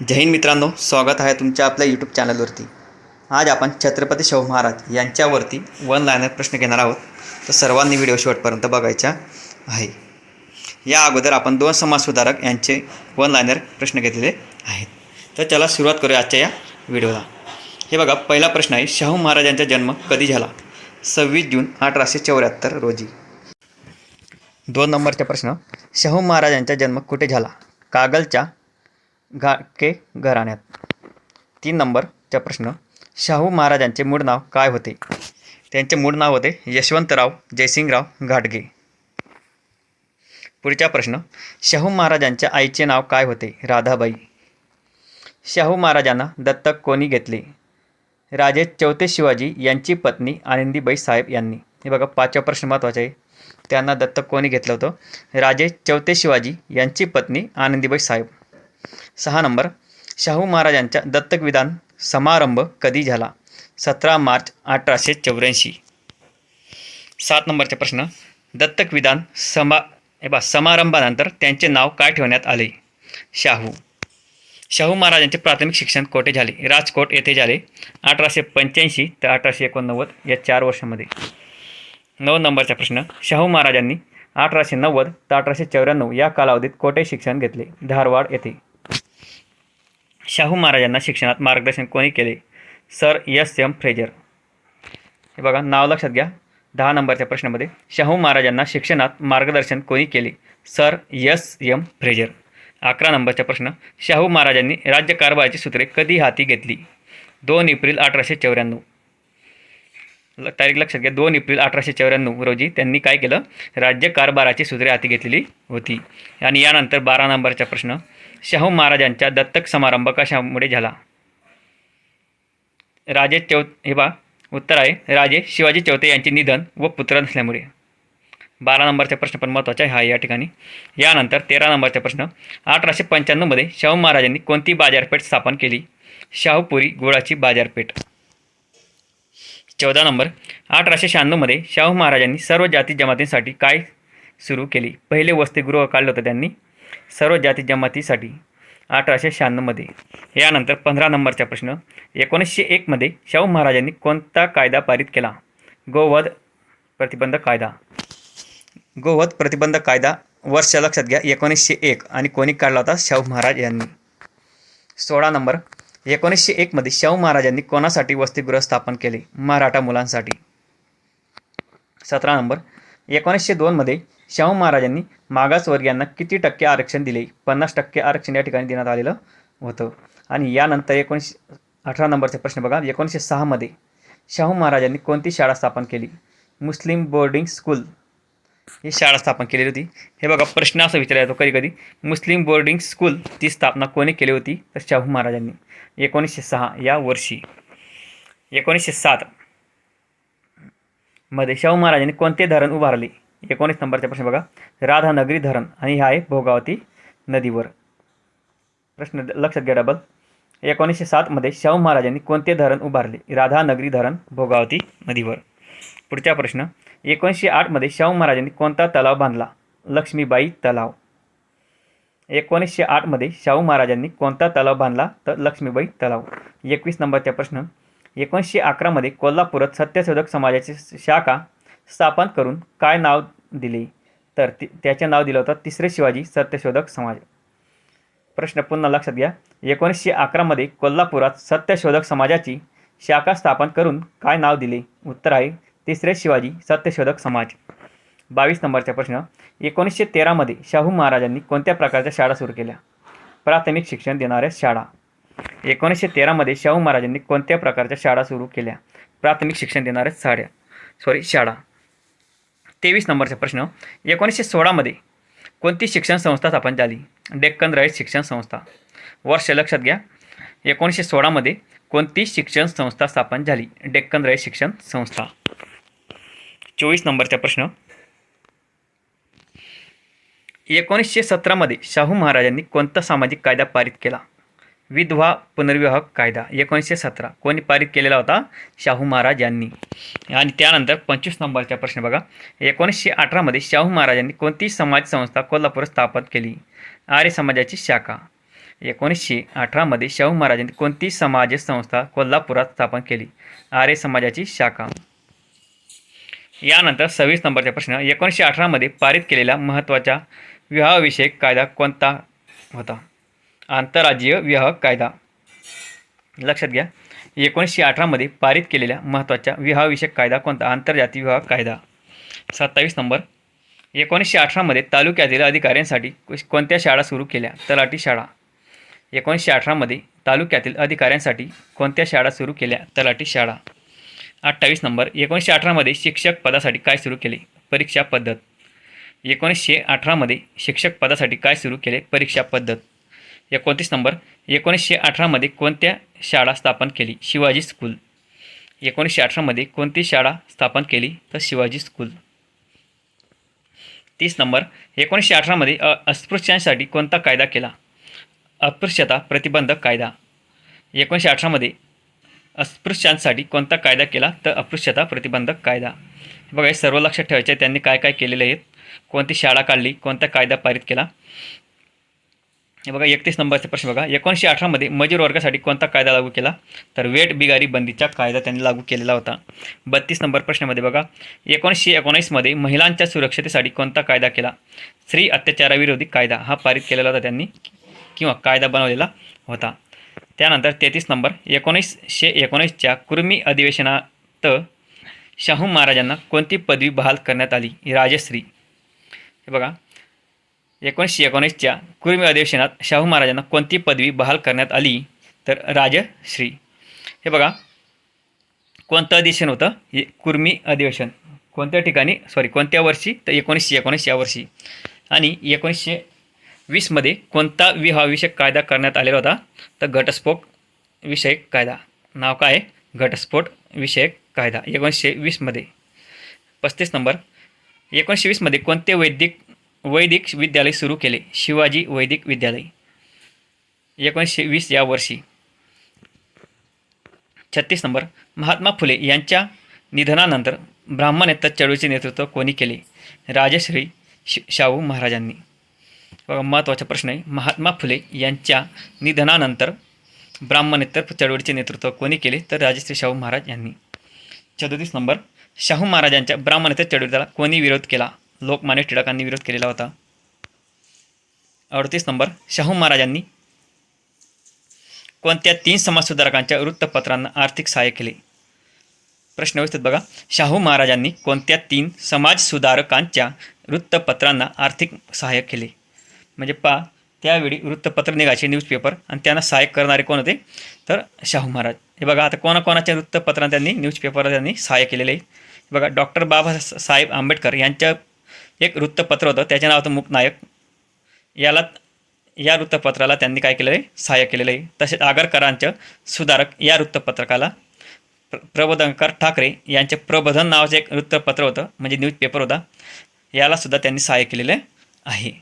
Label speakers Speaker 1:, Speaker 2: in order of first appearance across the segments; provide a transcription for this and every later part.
Speaker 1: जय हिंद मित्रांनो स्वागत आहे तुमच्या आपल्या यूट्यूब चॅनलवरती आज आपण छत्रपती शाहू महाराज यांच्यावरती वन लायनर प्रश्न घेणार आहोत. तर सर्वांनी व्हिडिओ शेवटपर्यंत बघायचा आहे. या अगोदर आपण दोन समाजसुधारक यांचे वन लायनर प्रश्न घेतलेले आहेत. तर चला सुरुवात करूया आजच्या या व्हिडिओला हे बघा पहिला प्रश्न आहे शाहू महाराजांचा जन्म कधी झाला? सव्वीस जून अठराशे चौऱ्याहत्तर रोजी. दोन नंबरचा प्रश्न शाहू महाराजांचा जन्म कुठे झाला? कागलच्या घाटके घराण्यात. तीन नंबरचा प्रश्न. शाहू महाराजांचे मूळ नाव काय होते? त्यांचे मूळ नाव होते यशवंतराव जयसिंगराव घाटगे. पुढचा प्रश्न. शाहू महाराजांच्या आईचे नाव काय होते? राधाबाई. शाहू महाराजांना दत्तक कोणी घेतले? राजे चौथे शिवाजी यांची पत्नी आनंदीबाई साहेब यांनी. हे बघा पाचवा प्रश्न महत्त्वाचा आहे. त्यांना दत्तक कोणी घेतलं होतं? राजे चौथे शिवाजी यांची पत्नी आनंदीबाई साहेब. सहा नंबर. शाहू महाराजांच्या दत्तक विधान समारंभ कधी झाला? सतरा मार्च अठराशे चौऱ्याऐंशी. सात नंबरचा प्रश्न. दत्तक विधान समा बा समारंभानंतर त्यांचे नाव काय ठेवण्यात आले? शाहू. शाहू महाराजांचे प्राथमिक शिक्षण कोठे झाले? राजकोट येथे झाले. अठराशे पंच्याऐंशी ते अठराशे एकोणनव्वद या चार वर्षामध्ये. नऊ नंबरचा प्रश्न. शाहू महाराजांनी अठराशे नव्वद ते अठराशे चौऱ्याण्णव या कालावधीत कोठे शिक्षण घेतले? धारवाड येथे. शाहू महाराजांना शिक्षणात मार्गदर्शन कोणी केले? Sir S M. फ्रेजर. हे बघा नाव लक्षात घ्या. दहा नंबरच्या प्रश्नामध्ये शाहू महाराजांना शिक्षणात मार्गदर्शन कोणी केले? Sir S M. फ्रेजर. अकरा नंबरचा प्रश्न शाहू महाराजांनी राज्यकारभाराची सूत्रे कधी हाती घेतली? दोन एप्रिल अठराशे चौऱ्याण्णव. ल- तारीख लक्षात घ्या. दोन एप्रिल अठराशे चौऱ्याण्णव रोजी त्यांनी काय केलं? राज्यकारभाराची सूत्रे हाती घेतलेली होती. आणि यानंतर बारा नंबरचा प्रश्न शाहू महाराजांच्या दत्तक समारंभ कशामुळे झाला. राजे चौ हे बा उत्तर आहे. राजे शिवाजी चौथे यांचे निधन व पुत्र नसल्यामुळे. बारा नंबरचा प्रश्न पण महत्त्वाचा आहे हा या ठिकाणी. यानंतर तेरा नंबरचा प्रश्न अठराशे पंच्याण्णवमध्ये शाहू महाराजांनी कोणती बाजारपेठ स्थापन केली? शाहूपुरी गुळाची बाजारपेठ. चौदा नंबर अठराशे शहाण्णवमध्ये शाहू महाराजांनी सर्व जाती जमातींसाठी काय सुरू केली? पहिले वसतिगृह काढलं होतं त्यांनी. सर्व जाती जमातीसाठी अठराशे शहाण्णवमध्ये यानंतर पंधरा नंबरचा प्रश्न. एकोणीसशे एकमध्ये शाहू महाराजांनी कोणता कायदा पारित केला? गोवध प्रतिबंध कायदा. गोवध प्रतिबंध कायदा वर्ष लक्षात घ्या एकोणीसशे एक. आणि कोणी काढला होता? शाहू महाराज यांनी. सोळा नंबर. एकोणीसशे एकमध्ये शाहू महाराजांनी कोणासाठी वसतिगृह स्थापन केले? मराठा मुलांसाठी. सतरा नंबर. एकोणीसशे दोनमध्ये शाहू महाराजांनी मागासवर्गीयांना किती टक्के आरक्षण दिले? पन्नास टक्के आरक्षण या ठिकाणी देण्यात आलेलं होतं. आणि यानंतर एकोणीसशे अठरा नंबरचे प्रश्न बघा. एकोणीसशे सहामध्ये शाहू महाराजांनी कोणती शाळा स्थापन केली? मुस्लिम बोर्डिंग स्कूल. ही शाळा स्थापन केलेली होती. हे बघा प्रश्न असा विचारला जातो कधी कधी मुस्लिम बोर्डिंग स्कूल ती स्थापना कोणी केली होती? तर शाहू महाराजांनी. एकोणीसशे सहा या वर्षी. एकोणीसशे सात मध्ये शाहू महाराजांनी कोणते धरण उभारले? एकोणीस नंबरचा प्रश्न बघा. राधानगरी धरण आणि हा आहे भोगावती नदीवर. प्रश्न लक्षात घ्या डबल एकोणीसशे सातमध्ये शाहू महाराजांनी कोणते धरण उभारले? राधानगरी धरण भोगावती नदीवर. पुढचा प्रश्न. एकोणीसशे आठमध्ये शाहू महाराजांनी कोणता तलाव बांधला? लक्ष्मीबाई तलाव. एकोणीसशे आठमध्ये शाहू महाराजांनी कोणता तलाव बांधला? तर लक्ष्मीबाई तलाव. एकवीस नंबरचा प्रश्न. एकोणीसशे अकरामध्ये कोल्हापुरात सत्यशोधक समाजाची शाखा स्थापन करून काय नाव दिले? तर त्याचे नाव दिलं होतं तिसरे शिवाजी सत्यशोधक समाज. प्रश्न पुन्हा लक्षात घ्या. एकोणीसशे अकरामध्ये कोल्हापुरात सत्यशोधक समाजाची शाखा स्थापन करून काय नाव दिले? उत्तर आहे तिसरे शिवाजी सत्यशोधक समाज. बावीस नंबरचा प्रश्न. एकोणीसशे तेरामध्ये शाहू महाराजांनी कोणत्या प्रकारच्या शाळा सुरू केल्या? प्राथमिक शिक्षण देणाऱ्या शाळा. एकोणीसशे तेरामध्ये शाहू महाराजांनी कोणत्या प्रकारच्या शाळा सुरू केल्या? प्राथमिक शिक्षण देणाऱ्या साड्या. सॉरी शाळा. तेवीस नंबरचा प्रश्न. एकोणीसशे सोळामध्ये कोणती शिक्षण संस्था स्थापन झाली? डेक्कन राईट शिक्षण संस्था. वर्ष लक्षात घ्या. एकोणीसशे सोळामध्ये कोणती शिक्षण संस्था स्थापन झाली? डेक्कन राईट शिक्षण संस्था. चोवीस नंबरचा प्रश्न. एकोणीसशे सतरामध्ये शाहू महाराजांनी कोणता सामाजिक कायदा पारित केला? विधवा पुनर्विवाह कायदा एकोणीसशे सतरा. कोणी पारित केलेला होता? शाहू महाराज यांनी. आणि त्यानंतर पंचवीस नंबरचा प्रश्न बघा. एकोणीसशे अठरामध्ये शाहू महाराजांनी कोणती समाज संस्था कोल्हापूर स्थापन केली? आर्य समाजाची शाखा. एकोणीसशे अठरामध्ये शाहू महाराजांनी कोणती समाज संस्था कोल्हापुरात स्थापन केली? आर्य समाजाची शाखा. यानंतर सव्वीस नंबरचा प्रश्न. एकोणीसशे अठरामध्ये पारित केलेला महत्त्वाचा विवाहविषयक कायदा कोणता होता? आंतरराज्यीय विवाह कायदा. लक्षात घ्या. एकोणीसशे अठरामध्ये पारित केलेल्या महत्त्वाच्या विवाहविषयक कायदा कोणता? आंतरजातीय विवाह कायदा. सत्तावीस नंबर. एकोणीसशे अठरामध्ये तालुक्यातील अधिकाऱ्यांसाठी कोणत्या शाळा सुरू केल्या? तलाठी शाळा. एकोणीसशे अठरामध्ये तालुक्यातील अधिकाऱ्यांसाठी कोणत्या शाळा सुरू केल्या? तलाठी शाळा. अठ्ठावीस नंबर. एकोणीसशे अठरामध्ये शिक्षक पदासाठी काय सुरू केले? परीक्षा पद्धत. एकोणीसशे अठरामध्ये शिक्षक पदासाठी काय सुरू केले? परीक्षा पद्धत. एकोणतीस नंबर. एकोणीसशे अठरामध्ये कोणत्या शाळा स्थापन केली? शिवाजी स्कूल एकोणीसशे अठरामध्ये कोणती शाळा स्थापन केली? तर शिवाजी स्कूल तीस नंबर. एकोणीसशे अठरामध्ये अ अस्पृश्यांसाठी कोणता कायदा केला? अस्पृश्यता प्रतिबंधक कायदा. एकोणीसशे अठरामध्ये अस्पृश्यांसाठी कोणता कायदा केला? तर अस्पृश्यता प्रतिबंधक कायदा. बघा हे सर्व लक्षात ठेवायचे आहे. त्यांनी काय काय केलेले आहेत? कोणती शाळा काढली? कोणता कायदा पारित केला? हे बघा एकतीस नंबरचा प्रश्न बघा. एकोणीसशे अठरामध्ये मजूर वर्गासाठी कोणता कायदा लागू केला? तर वेट बिगारी बंदीचा कायदा त्यांनी लागू केलेला होता. बत्तीस नंबर प्रश्नामध्ये बघा. एकोणीसशे एकोणीसमध्ये महिलांच्या सुरक्षतेसाठी कोणता कायदा केला? स्त्री अत्याचाराविरोधी कायदा हा पारित केलेला होता त्यांनी किंवा कायदा बनवलेला होता. त्यानंतर तेहतीस नंबर एकोणीसशे एकोणीसच्या कुर्मी अधिवेशनात शाहू महाराजांना कोणती पदवी बहाल करण्यात आली? राजश्री. हे बघा. एकोणीसशे एकोणीसच्या कुर्मी अधिवेशनात शाहू महाराजांना कोणती पदवी बहाल करण्यात आली? तर राजश्री. हे बघा कोणतं अधिवेशन होतं? हे कुर्मी अधिवेशन. कोणत्या ठिकाणी? सॉरी कोणत्या वर्षी? तर एकोणीसशे एकोणीस या वर्षी. आणि एकोणीसशे वीसमध्ये कोणता विवाहविषयक कायदा करण्यात आलेला होता? तर घटस्फोट विषयक कायदा. नाव काय? आहे घटस्फोट विषयक कायदा. एकोणीसशे वीसमध्ये. पस्तीस नंबर. एकोणीसशे वीसमध्ये कोणते वैदिक वैदिक विद्यालय सुरू केले. शिवाजी वैदिक विद्यालय. एकोणीसशे वीस या वर्षी. छत्तीस नंबर. महात्मा फुले यांच्या निधनानंतर ब्राह्मणेतर चळवळीचे नेतृत्व कोणी केले? राजश्री श शाहू महाराजांनी. बघा महत्त्वाचा प्रश्न आहे. महात्मा फुले यांच्या निधनानंतर ब्राह्मणेतर चळवळीचे नेतृत्व कोणी केले? तर राजश्री शाहू महाराज यांनी. सदतीस नंबर. शाहू महाराजांच्या ब्राह्मणेतर चळवळीला कोणी विरोध केला? लोकमान्य टिळकांनी विरोध केलेला होता. अडतीस नंबर शाहू महाराजांनी कोणत्या तीन समाजसुधारकांच्या वृत्तपत्रांना आर्थिक सहाय्य केले? प्रश्न व्यवस्थित बघा. शाहू महाराजांनी कोणत्या तीन समाजसुधारकांच्या वृत्तपत्रांना आर्थिक सहाय्य केले? म्हणजे पा त्यावेळी वृत्तपत्र निघायचे न्यूजपेपर आणि त्यांना सहाय्य करणारे कोण होते? तर शाहू महाराज. हे बघा आता कोणाकोणाच्या वृत्तपत्रांना त्यांनी न्यूजपेपर त्यांनी सहाय्य केलेले? आहे बघा डॉक्टर बाबासाहेब आंबेडकर यांच्या एक वृत्तपत्र होतं त्याचे नाव होतं मुकनायक याला या वृत्तपत्राला त्यांनी काय केलेलं आहे? सहाय्य केलेलं आहे. तसेच आगरकरांचं सुधारक या वृत्तपत्रकाला प्र प्रबोधनकर ठाकरे यांचे प्रबोधन नावाचं एक वृत्तपत्र होतं म्हणजे न्यूजपेपर होता. यालासुद्धा त्यांनी सहाय्य केलेलं आहे.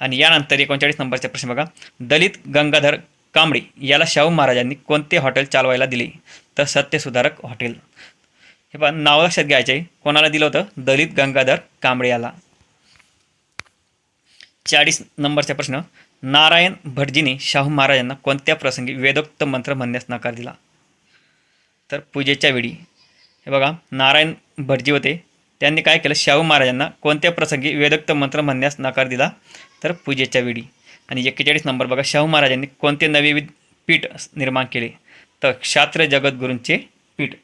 Speaker 1: आणि यानंतर एकोणचाळीस नंबरचा प्रश्न बघा. दलित गंगाधर कांबळे याला शाहू महाराजांनी कोणते हॉटेल चालवायला दिले? तर सत्यसुधारक हॉटेल. हे पण नाव लक्षात घ्यायचे आहे कोणाला दिलं होतं? दलित गंगाधर कांबळे याला. चाळीस नंबरचा प्रश्न. नारायण भटजीने शाहू महाराजांना कोणत्या प्रसंगी वेदोक्त मंत्र म्हणण्यास नकार दिला? तर पूजेच्या वेळी. हे बघा नारायण भटजी होते. त्यांनी काय केलं? शाहू महाराजांना कोणत्या प्रसंगी वेदोक्त मंत्र म्हणण्यास नकार दिला? तर पूजेच्या वेळी. आणि एक्केचाळीस नंबर बघा शाहू महाराजांनी कोणते नवे पीठ निर्माण केले? तर क्षात्र जगद्गुरूंचे पीठ.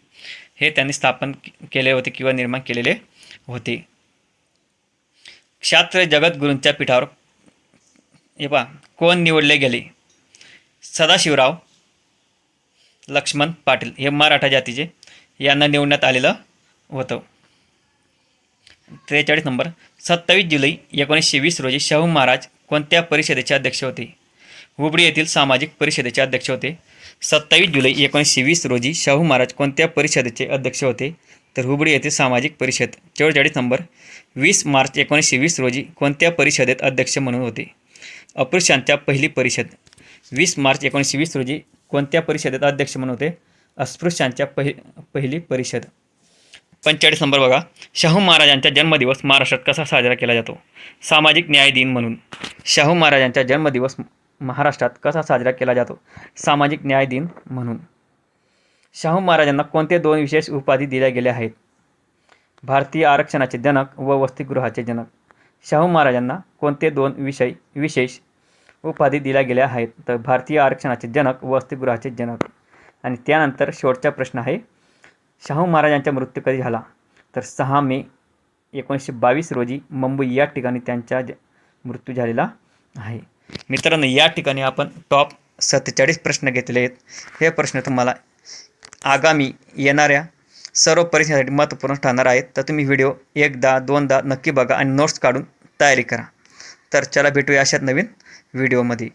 Speaker 1: हे त्यांनी स्थापन केले होते किंवा निर्माण केलेले होते. क्षात्र जगद्गुरूंच्या पीठावर हे पहा कोण निवडले गेले? सदाशिवराव लक्ष्मण पाटील हे मराठा जातीचे यांना निवडण्यात आलेलं होतं. त्रेचाळीस नंबर सत्तावीस जुलै एकोणीसशे वीस रोजी शाहू महाराज कोणत्या परिषदेचे अध्यक्ष होते? हुबळी येथील सामाजिक परिषदेचे अध्यक्ष होते. सत्तावीस जुलै एकोणीसशे वीस रोजी शाहू महाराज कोणत्या परिषदेचे अध्यक्ष होते? तर हुबळी येथे सामाजिक परिषद चव्वेचाळीस नंबर वीस मार्च एकोणीसशे वीस रोजी कोणत्या परिषदेत अध्यक्ष म्हणून होते? अपृशांच्या पहिली परिषद वीस मार्च एकोणीसशे वीस रोजी कोणत्या परिषदेत अध्यक्ष म्हणून होते? अस्पृश्यांच्या पहि पहिली परिषद. पंचेचाळीस नंबर बघा शाहू महाराजांचा जन्मदिवस महाराष्ट्रात कसा साजरा केला जातो? सामाजिक न्याय दिन म्हणून. शाहू महाराजांचा जन्मदिवस महाराष्ट्रात कसा साजरा केला जातो? सामाजिक न्याय दिन म्हणून. शाहू महाराजांना कोणते दोन विशेष उपाधी दिल्या गेल्या आहेत? भारतीय आरक्षणाचे जनक व वसतिगृहाचे जनक. शाहू महाराजांना कोणते दोन विषय विशेष उपाधी दिल्या गेल्या आहेत? तर भारतीय आरक्षणाचे जनक व वसतिगृहाचे जनक. आणि त्यानंतर शेवटचा प्रश्न आहे. शाहू महाराजांचा मृत्यू कधी झाला? तर सहा मे एकोणीसशे बावीस रोजी मुंबई या ठिकाणी त्यांचा ज मृत्यू झालेला आहे. मित्रांनो या ठिकाणी आपण टॉप सत्तेचाळीस प्रश्न घेतले आहेत. हे प्रश्न तुम्हाला आगामी येणाऱ्या सर्व परीक्षेसाठी महत्त्वपूर्ण ठरणार आहेत. तर तुम्ही व्हिडिओ एकदा दोनदा नक्की बघा आणि नोट्स काढून तयारी करा. तर चला भेटूया अशात नवीन व्हिडिओमध्ये.